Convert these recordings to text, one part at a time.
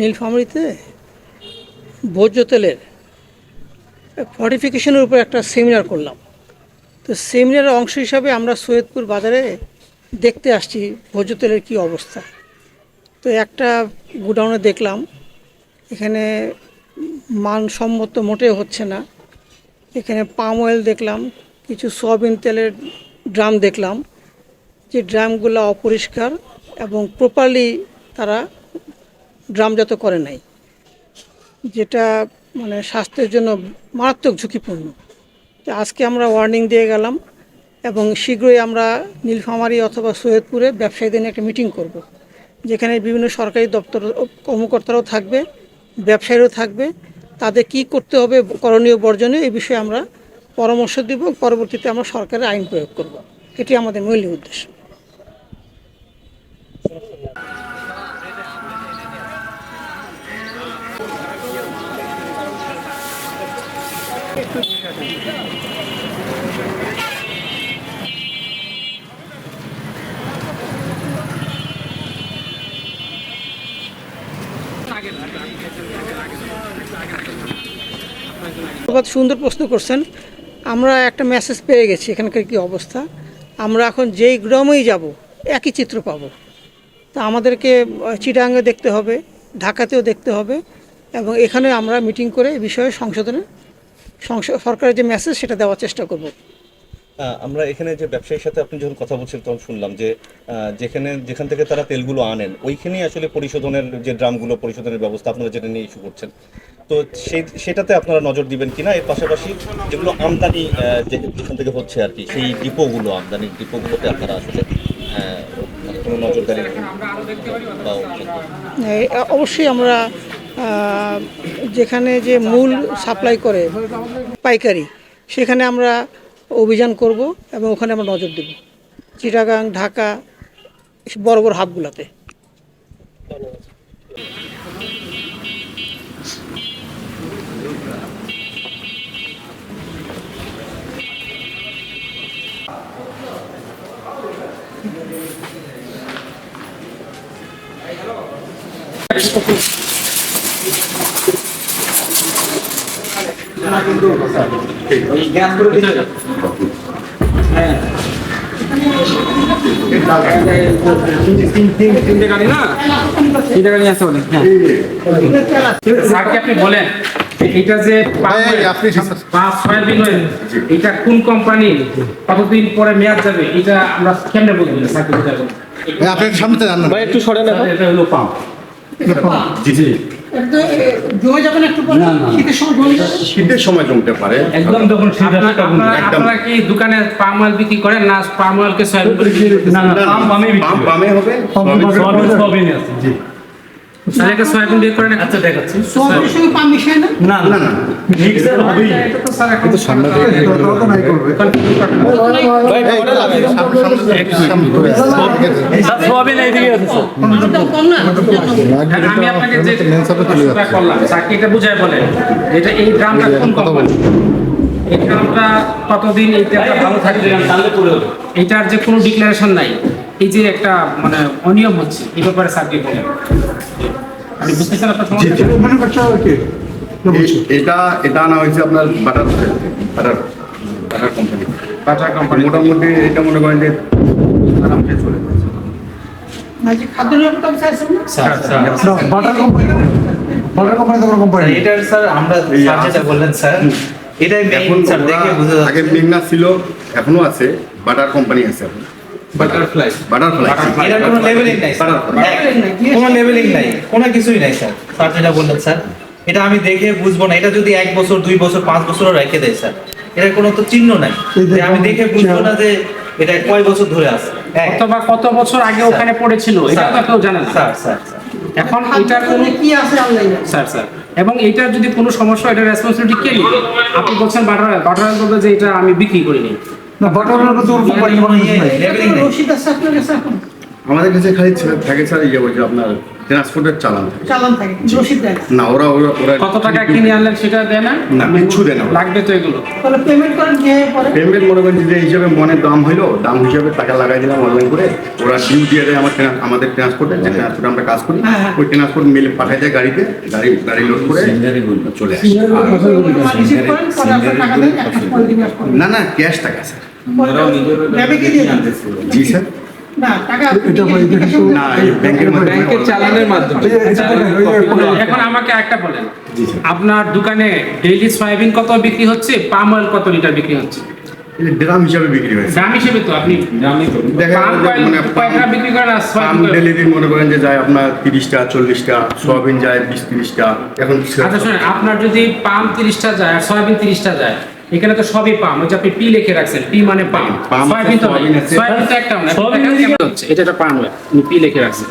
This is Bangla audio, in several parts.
নীলফামারীতে ভোজ্য তেলের ফর্টিফিকেশনের উপর একটা সেমিনার করলাম। তো সেমিনারের অংশ হিসাবে আমরা সৈয়দপুর বাজারে দেখতে আসছি ভোজ্য তেলের কী অবস্থা। তো একটা গোডাউনে দেখলাম, এখানে মানসম্মত মোটেও হচ্ছে না। এখানে পাম অয়েল দেখলাম, কিছু সয়াবিন তেলের ড্রাম দেখলাম, যে ড্রামগুলো অপরিষ্কার এবং প্রপারলি তারা ড্রামজাত করে নাই, যেটা মানে স্বাস্থ্যের জন্য মারাত্মক ঝুঁকিপূর্ণ। আজকে আমরা ওয়ার্নিং দিয়ে গেলাম এবং শীঘ্রই আমরা নীলফামারী অথবা সৈয়দপুরে ব্যবসায়ীদের নিয়ে একটা মিটিং করব। যেখানে বিভিন্ন সরকারি দপ্তর কর্মকর্তারাও থাকবে, ব্যবসায়ীরাও থাকবে। তাদের কি করতে হবে করণীয় বর্জনে এই বিষয়ে আমরা পরামর্শ দিব পরবর্তীতে আমরা সরকারের আইন প্রয়োগ করব। এটি আমাদের মূল উদ্দেশ্য। সুন্দর প্রশ্ন করছেন। আমরা একটা মেসেজ পেয়ে গেছি, এখানকার কি অবস্থা? আমরা এখন যেই গ্রামেই যাব, একই চিত্র পাবো। তা আমাদেরকে চিটাঙ্গে দেখতে হবে, ঢাকাতেও দেখতে হবে, এবং এখানে আমরা মিটিং করে এই বিষয়ে সংশোধনে সংস- সরকারের যে মেসেজ সেটা দেওয়ার চেষ্টা করব। আমরা এখানে যে ব্যবসায়ীর সাথে আপনি যখন কথা বলছিলেন তখন শুনলাম যে যেখানে যেখান থেকে তারা তেলগুলো আনেন ওইখানেই আসলে পরিশোধনের যে ড্রামগুলো পরিশোধনের ব্যবস্থা আপনারা যেটা নিয়ে ইস্যু করছেন। তো সেই সেটাতে আপনারা নজর দিবেন কিনা? এর পাশাপাশি যেগুলো আমদানি যে- যেখান থেকে হচ্ছে আর কি সেই ডিপোগুলো আমদানি ডিপোগুলোতে আপনারা আসলে মানে কোনো নজরদারি বা এই, অবশ্যই আমরা যেখানে যে মূল সাপ্লাই করে পাইকারি, সেখানে আমরা অভিযান করব এবং ওখানে আমরা নজর দেব। চিটাগাং, ঢাকা, বড় বড় হাবগুলোতে। তিনটে গাড়ি না? তিনটে গাড়ি আছে অনেক হ্যাঁ। স্যারকে আপনি বলেন এটা যে পাম- এই, আপনি সামনে- পাম সয়াবিন অয়েল, এটা কোন কোম্পানি কতদিন পরে মেয়াদ যাবে এটা আমরা কেমনে বলব স্যারকে আপনি সামনে যান না। একটু সরেন এটা হলো পাম্প। একটু পরে শীতের সময় জমতে পারে। একদম যখন আপনারা একদম। আপনারা কি দোকানে পাম অয়েল বিক্রি করেন না পাম অয়েলকে সয়াবিন করে বিক্রি করেন? পাম্প বামে হবে? তাহলে সয়াবিন দিয়ে করেন আচ্ছা দেখাচ্ছি সোয়াবিনের সঙ্গে পাম মিশায় না না না না এটা তো স্যার এখন সামনে দাম কম না আমি আপনাকে যে করলাম এটা বুঝায় বলেন এটা এই ড্রামটা কোন কোম্পানি এই ড্রামটা কতদিন এই তেলটা ভালো থাকবে এটার যে কোনো ডিক্লারেশন নাই এই যে একটা মানে অনিয়ম হচ্ছে এই ব্যাপারে স্যারকে বলেন আপনি বুঝতেছেন আপনার সমস্যা এটা এটা আনা হয়েছে আপনার butter butter butter company butter company মোটামুটি এটা মনে করেন যে আরামসে চলে যাচ্ছে না যে খাদ্য নিরাপত্তা অফিসার আছেন না এটার স্যার আমরা স্যার যেটা বললেন স্যার এটাই মেইন স্যার দেখে ওরা- বুঝে আগে মেঘনা ছিল এখনও আছে বাটার কোম্পানি আছে এখন। বাটারফ্লাই বাটারফ্লাই এটার কোনো লেভেলিং নাই স্যার Leveling নাই, কি কোনো লেভেলিং নাই কোনো কিছুই নাই স্যার স্যার যেটা বললেন স্যার এটা আমি দেখে বুঝব না। এটা যদি এক বছর দুই বছর পাঁচ বছরও রেখে দেয় স্যার এটার কোনো তো চিহ্ন নাই। আমি দেখে বুঝব না যে এটা কয় বছর ধরে আছে। এক। অথবা কত বছর আগে ওখানে পড়েছিল এটা তো কেউ জানে না। স্যার এখন এটার কোনো কি আছে অনলাইনে স্যার স্যার এবং এইটার যদি কোনো সমস্যা হয়, এটার রেসপন্সিবিলিটি কে নিবে? আপনি বলছেন বাটার বাটার বলবে যে এটা আমি বিক্রি করিনি। লেভেলিং নেই রসিদ আছে আপনার কাছে এখন। আমাদের কাছে খালি থাকে স্যার ইয়ে বলছে আপনার ট্রান্সপোর্টের চালান থাকে। চালান থাকে রসিদ দেয় না। না ওরা ওরা ওরা কত টাকা কিনে আনলেন সেটা দেয় না? না কিচ্ছু দেয় না লাগবে তো এগুলো। তাহলে পেমেন্ট করেন যে পরে। পেমেন্ট মনে করেন যে হিসাবে মনের দাম হইল দাম হিসাবে টাকা লাগাই দিলাম অনলাইন করে। ওরা ডিউ দিয়ে দেয় আমার আমাদের ট্রান্সপোর্টে যে ট্রান্সপোর্টে আমরা কাজ করি হ্যাঁ, হ্যাঁ। ওই ট্রান্সপোর্ট মেলে পাঠাই দেয় গাড়িতে গাড়ি গাড়ি লোড করে। চলে আসে। না না ক্যাশ টাকা স্যার জি স্যার। না টাকা না এই ব্যাংকের মাধ্যমে ব্যাংকের চালানের মাধ্যমে। এখন আমাকে একটা বলেন। আপনার দোকানে ডেইলি সয়াবিন কত বিক্রি হচ্ছে? পাম অয়েল কত লিটার বিক্রি হচ্ছে? ড্রাম হিসাবে বিক্রি দাম হিসেবে তো আপনি পাম গেল মানে বিক্রি করেন? পাম ডেলিভারি মনে করেন যে যায় আপনার তিরিশটা চল্লিশটা সোয়াবিন যায় বিশ তিরিশটা এখন আচ্ছা শুনেন আপনার যদি পাম তিরিশটা যায় আর সয়াবিন তিরিশটা যায় এখানে তো সবই পাম ওই যে আপনি পি লিখে রাখছেন পি মানে পাম পাম আছে, সয়াবিন তো। সয়াবিন আছে। তো একটা না হচ্ছে এটা একটা পাম আপনি পি লিখে রাখছেন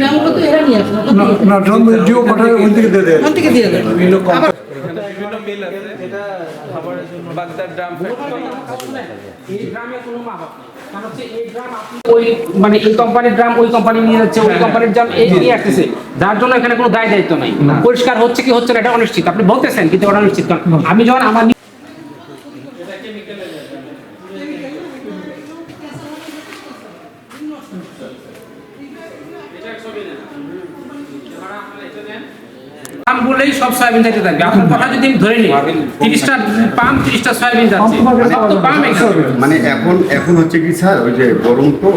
গ্রামগুলো তো এরা নিয়ে আসে না, ড্রাম না ড্রাম জিও পাঠায় ওখান থেকে দিয়ে দেয় ওখান থেকে দিয়ে দেন জন্য বাগদার ড্রাম ফ্যাক্টরি এই গ্রামে কোনো মা বাপ নেই। কারণ হচ্ছে এই গ্রাম আপনি ওই মানে এই কোম্পানির ড্রাম ওই কোম্পানি নিয়ে যাচ্ছে ওই কোম্পানির ড্রাম এই নিয়ে আসতেছে। যার জন্য এখানে কোনো দায় দায়িত্ব নাই পরিষ্কার হচ্ছে কি হচ্ছে না এটা অনিশ্চিত। আপনি বলতেছেন কিন্তু ওটা অনিশ্চিত আমি যখন আমার পাম বলেই সব সয়াবিন যাইতে থাকবে। আপনার কথা যদি আমি ধরে নিই তিরিশটা পাম তিরিশটা সয়াবিন যাচ্ছে এখানে। মানে এখন এখন হচ্ছে কি স্যার ওই যে গরম তো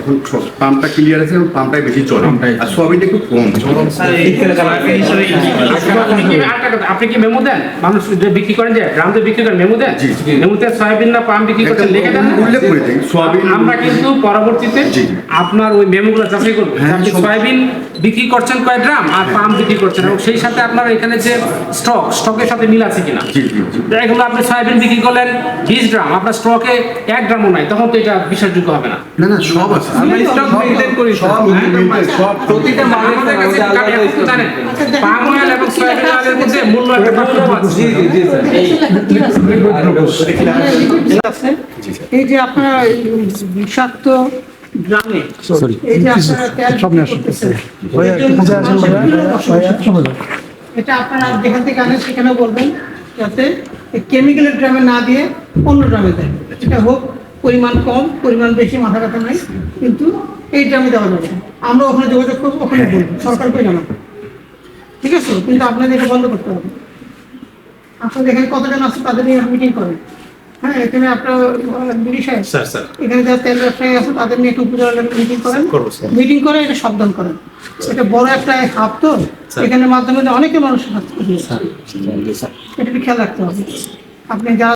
এখন পাম্পটা ক্লিয়ার আছে এবং পাম্পটাই বেশি চলে। আর সোয়াবিনটা একটু কম। চলে স্যার এই সয়াবিন হিসেবে আপনি কি মেমো দেন? মানুষ বিক্রি করেন যে গ্রাম বিক্রি করেন মেমো দেন। মেমোতে সয়াবিন না পাম বিক্রি করছেন লিখে দেন উল্লেখ করে সোয়াবিন আমরা কিন্তু পরবর্তীতে। আপনার ওই মেমোগুলো যাচাই করব। হ্যাঁ, আপনি সয়াবিন বিক্রি করছেন কয় গ্রাম আর পাম্প বিক্রি করছেন। এবং সেই সাথে আপনার এখানে যে স্টক স্টকের সাথে মিল আছে কিনা? জি জি জি। এগুলো আপনি সয়াবিন বিক্রি করলেন বিশ গ্রাম আপনার স্টকে এক গ্রামও নাই তখন তো এটা বিশ্বাসযোগ্য হবে না। না না সব আছে। আমরা স্টক মেইনটেইন করি সব সব প্রতিটা মালের কাছে আলাদা জানেন? পাম অয়েল এবং সয়াবিন অয়েলের মধ্যে মূল্য একটা পার্থক্য আছে। জি জি জি স্যার এই যে আপনার বিষাক্ত গ্রামে। এই যে আপনারা তেল সামনে আসুন। করতেছেন, ভাইয়া একটু কাছে আসেন ভাইয়া? ভাইয়া সামনে যান। এটা আপনারা যেখান থেকে আনেন সেখানে বলবেন যাতে কেমিক্যালের ড্রামে না দিয়ে অন্য ড্রামে দেয় এটা হোক পরিমাণ কম পরিমাণ বেশি মাথা ব্যথা নাই কিন্তু এই ড্রামে দেওয়া যাবে। আমরা ওখানে যোগাযোগ করব ওখানে বলব সরকারকে জানাব। ঠিক আছে? কিন্তু আপনাদের এটা বন্ধ করতে হবে। আপনাদের এখানে কতজন আছে তাদের নিয়ে মিটিং করেন। হ্যাঁ এখানে আপনার বিড়ি স্যার স্যার। এখানে যারা তেল ব্যবসায়ী আছে তাদের নিয়ে একটু উপজেলা মিটিং করেন। মিটিং করে এটা সাবধান করেন। এটা বড় একটা হাব তো। স্যার। মাধ্যমে অনেকে মানুষ হাত এটা খেয়াল রাখতে হবে। আপনি যা